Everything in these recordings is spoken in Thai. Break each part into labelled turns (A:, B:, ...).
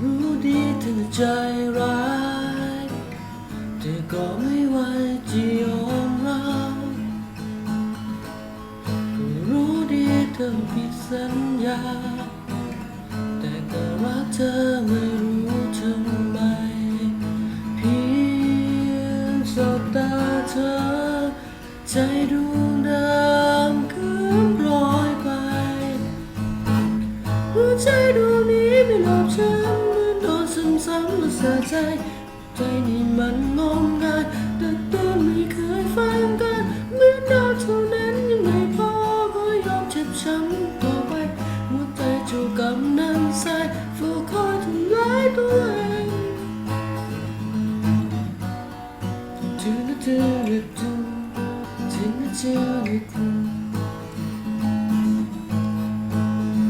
A: รู้ดีถึงใจร้ายแต่ก็ไม่ไหวจะยอมรับรู้ดีเธอผิดสัญญา แต่ก็รักเธอไม่ สบตาเธอ ใจดวงดำก็ปล่อยไป หัวใจดวงนี้ไม่หลอกฉันเหมือนโดนซ้ำๆมาสะใจ ใจนี่มันงมงายแต่ต้นไ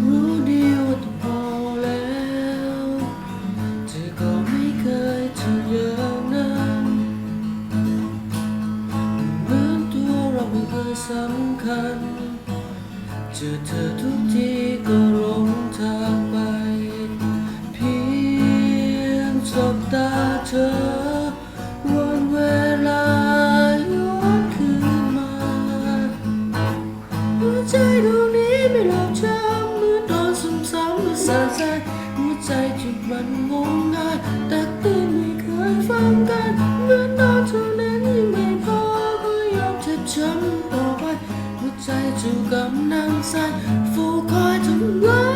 A: รู้ดีว่าต้องพอแล้วเธอก็ไม่เคยทำอย่างนั้นเหมือนตัวเราไม่เคยสำคัญ เจอเธอทุกทีก็ หัวใจดวงนี้ไม่หลอกช้ำเหมือนโดนซ้ำๆมาสะใจหัวใจจุดมันงมงายแต่ตื่นไม่เคยฟังกันเหมือนนอนเท่านั้นยังไม่พอก็ยอมเจ็บช้ำต่อไปหัวใจจูกำนังใส่ฟูคอยทำร้าย